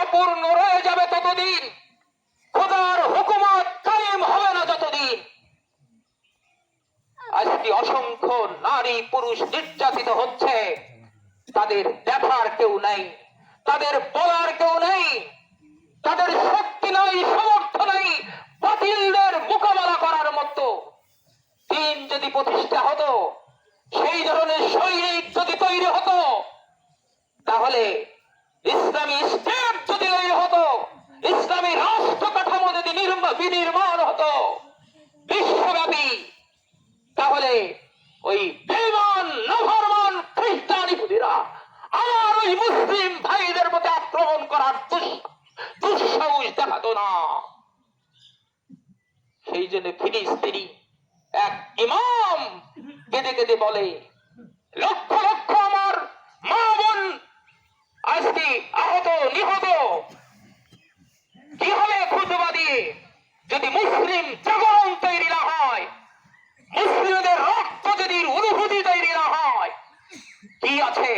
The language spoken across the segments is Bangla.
অপূর্ণ রয়ে যাবে ততদিন। খোদার হুকুমত কায়েম হবে না যতদিন। আজকে অসংখ্য নারী পুরুষ নির্যাতিত হচ্ছে। তাদের দেখার কেউ নেই, তাদের বলার কেউ নেই, তাদের শক্তি নাই সমর্থ নাই, বাতিলদের মোকাবেলা করার মতো। দিন যদি প্রতিষ্ঠা হতো, সেই ধরনের সৈনিক যদি তৈরি হতো, তাহলে ইসলামী স্টেট যদি তৈরি হতো ইসলামী রাষ্ট্র কাঠামো যদি নির্ম- বিনির্মাণ হতো। বিশ্বব্যাপী। তাহলে ওই বেমান নভরমান খ্রিস্টান ইহুদিরা আমার ওই মুসলিম ভাইদের মধ্যে আক্রমণ করার দুঃসাহস দেখাতো না। সেই জন্য ফিলিস্তিনি এক ইমাম কেঁদে কেঁদে বলে, লক্ষ লক্ষ আমার মা বোন আজকে আহত, নিহত। কি হবে খুতবা দিয়ে? যদি মুসলিম জাগরণ তৈরি না হয়, মুসলিমদের রক্ত যদি অনুভূতি তৈরি না হয়, কি আছে?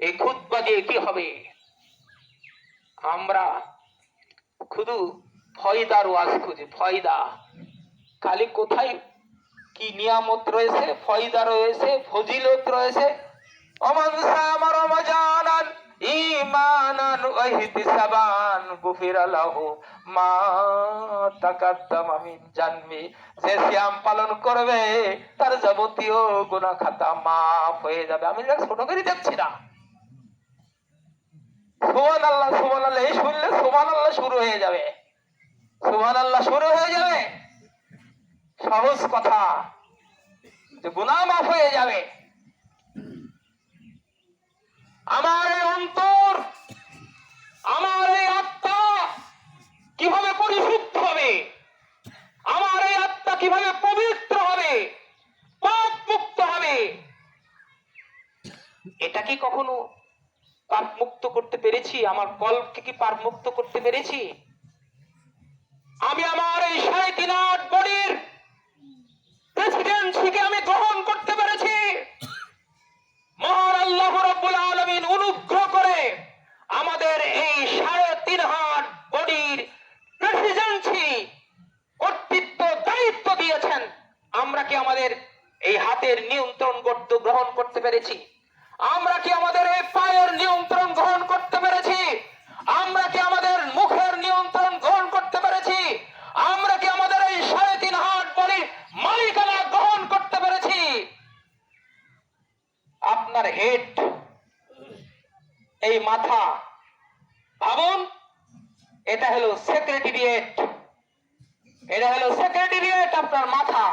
এই খুতবা দিয়ে কি হবে? আমরা শুধু ফয়দার ওয়াজ খুঁজি, ফয়দা। খালি কোথায় কি নিয়ামত রয়েছে? ফয়দা রয়েছে, ফজিলত রয়েছে। অমান সামা রমজানান ঈমানান ওয়া গুফিরা লাহু মা তাকাদ্দামা জানবি যে সিয়াম পালন করবে, তার যাবতীয় গুনাহ খাতা মাফ হয়ে যাবে। আমি ছোট করে দেখছি না। সুবহান আল্লাহ সুবহান আল্লাহ এই শুনলে সুবহান আল্লাহ শুরু হয়ে যাবে। সুবহান আল্লাহ শুরু হয়ে যাবে। সহজ কথা। যে গুনাহ মাফ হয়ে যাবে। আমার পরিশুদ্ধ হবে। আমার এই আত্মা কীভাবে পবিত্র হবে? পাপ মুক্ত হবে। এটা কি কখনো পাপ মুক্ত করতে পেরেছি? আমার কল্পকে কি পাপ মুক্ত করতে পেরেছি? আমি আমার এই সাড়ে তিন আট বডির প্রেসিডেন্সিকে আমি গ্রহণ করতে পেরেছি মহান আল্লাহ রব্বুল আলমিন অনুগ্রহ করে আমাদের এই সাড়ে তিন হাত বডির প্রেসিডেন্সি কর্তৃত্ব দায়িত্ব দিয়েছেন আমরা কি আমাদের এই হাতের নিয়ন্ত্রণ করতে গ্রহণ করতে পেরেছি। আমরা কি আমাদের এই পায়ের নিয়ন্ত্রণ গ্রহণ করতে পেরেছি? আমরা কি আমাদের মুখের নিয়ন্ত্রণ গ্রহণ করতে পেরেছি? আমরা কি আমাদের এই সাড়ে তিন হাত বডির মালিকানা গ্রহণ করতে পেরেছি? আপনার হেড এই মাথা, ভাবুন, এটা হলো সেক্রেটারিয়েট এটা হলো সেক্রেটারিয়েট আপনার মাথা।